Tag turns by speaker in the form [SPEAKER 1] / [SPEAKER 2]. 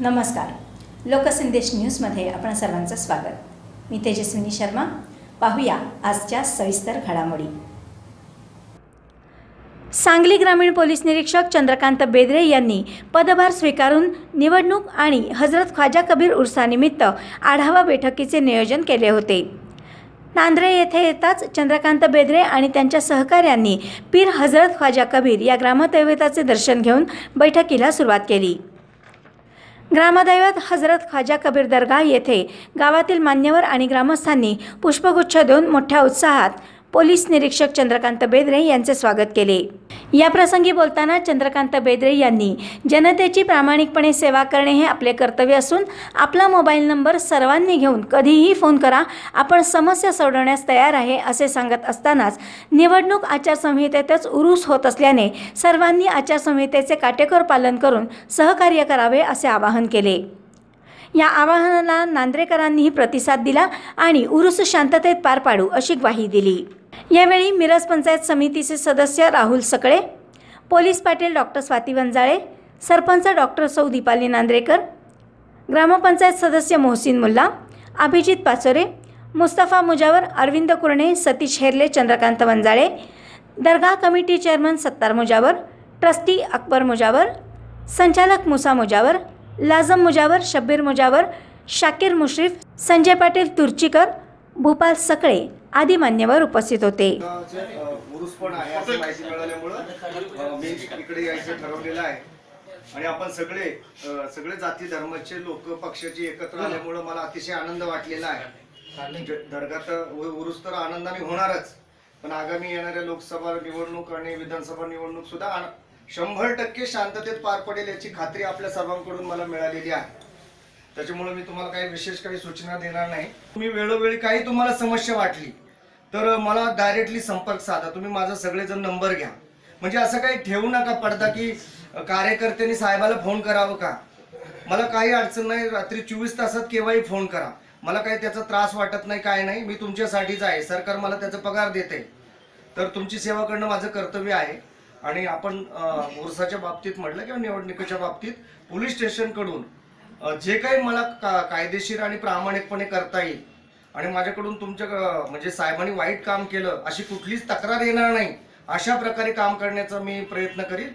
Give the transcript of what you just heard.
[SPEAKER 1] नमस्कार. लोकसंदेश न्यूजमध्ये आपण सर्वांचं स्वागत. मी तेजस्विनी शर्मा. पाहूया आजच्या सविस्तर घडामोडी. सांगली ग्रामीण पोलीस निरीक्षक चंद्रकांत बेदरे यांनी पदभार स्वीकारून निवडणूक आणि हजरत ख्वाजा कबीर उर्सानिमित्त आढावा बैठकीचे नियोजन केले होते. नांद्रे येथे येताच चंद्रकांत बेदरे आणि त्यांच्या सहकाऱ्यांनी पीर हजरत ख्वाजा कबीर या ग्रामदैवताचे दर्शन घेऊन बैठकीला सुरुवात केली. ग्रामदैवत हजरत ख्वाजा कबीर दर्गा येथे गावातील मान्यवर आणि ग्रामस्थांनी पुष्पगुच्छ देऊन मोठ्या उत्साहात पोलीस निरीक्षक चंद्रकांत बेदरे यांचे स्वागत केले. या प्रसंगी बोलताना चंद्रकांत बेदरे यांनी जनतेची प्रामाणिकपणे सेवा करणे हे आपले कर्तव्य असून आपला मोबाईल नंबर सर्वांनी घेऊन कधीही फोन करा आपण समस्या सोडवण्यास तयार आहे असे सांगत असतानाच निवडणूक आचारसंहितेतच उरूस होत असल्याने सर्वांनी आचारसंहितेचे काटेकोर पालन करून सहकार्य करावे असे आवाहन केले. या आवाहनाला नांद्रेकरांनीही प्रतिसाद दिला आणि उरुस शांततेत पार पाडू अशी ग्वाही दिली. यावेळी मिरज पंचायत समितीचे सदस्य Rahul Sakale police Patil doctor Swati Vanjale sarpanch doctor सौ दीपाली नांद्रेकर ग्रामपंचायत सदस्य Mohsin Mulla Abhijit Pachore Mustafa Mujawar Arvind Kurane Satish Herle Chandrakant Vanjale dargah committee chairman Sattar Mujawar trustee Akbar Mujawar संचालक मुसा मुजावर लाजम मुजावर शब्बीर मुजावर शाकीर मुश्रीफ संजय पाटील तुर्चीकर भोपाल सकळे आदी मान्यवर उपस्थित होते.
[SPEAKER 2] आणि आपण सगळे सगळे जाती धर्माचे लोक पक्षाचे एकत्र आल्यामुळं मला अतिशय आनंद वाटलेला आहे. दर्गात उरुस तर आनंदाने होणारच पण आगामी येणाऱ्या लोकसभा निवडणूक आणि विधानसभा निवडणूक सुद्धा शंभर टक्के शांततेत पार पडेल याची खात्री आपल्या सर्वांकडून मला मिळालेली आहे. त्याच्यामुळे मी तुम्हाला काही विशेष काही सूचना देणार नाही. तुम्ही वेळोवेळी काही तुम्हाला समस्या वाटली तर मला डायरेक्टली संपर्क साधा. तुम्ही माझा सगळेजण नंबर घ्या. म्हणजे असं काही ठेवू नका पडदा की कार्यकर्त्यांनी साहेबाला फोन करावं का? मला काही अडचण नाही रात्री चोवीस तासात केव्हाही फोन करा. मला काही त्याचा त्रास वाटत नाही काय नाही. मी तुमच्यासाठीच आहे. सरकार मला त्याचा पगार देते तर तुमची सेवा करणं माझं कर्तव्य आहे. आणि आपण अं, उरसाच्या बाबतीत म्हटलं किंवा निवडणुकीच्या बाबतीत पोलीस स्टेशनकडून जे काही मला का कायदेशीर आणि प्रामाणिकपणे करता येईल आणि माझ्याकडून तुमच्या म्हणजे साहेबांनी वाईट काम केलं अशी कुठलीच तक्रार येणार नाही अशा प्रकारे काम करण्याचा मी प्रयत्न करील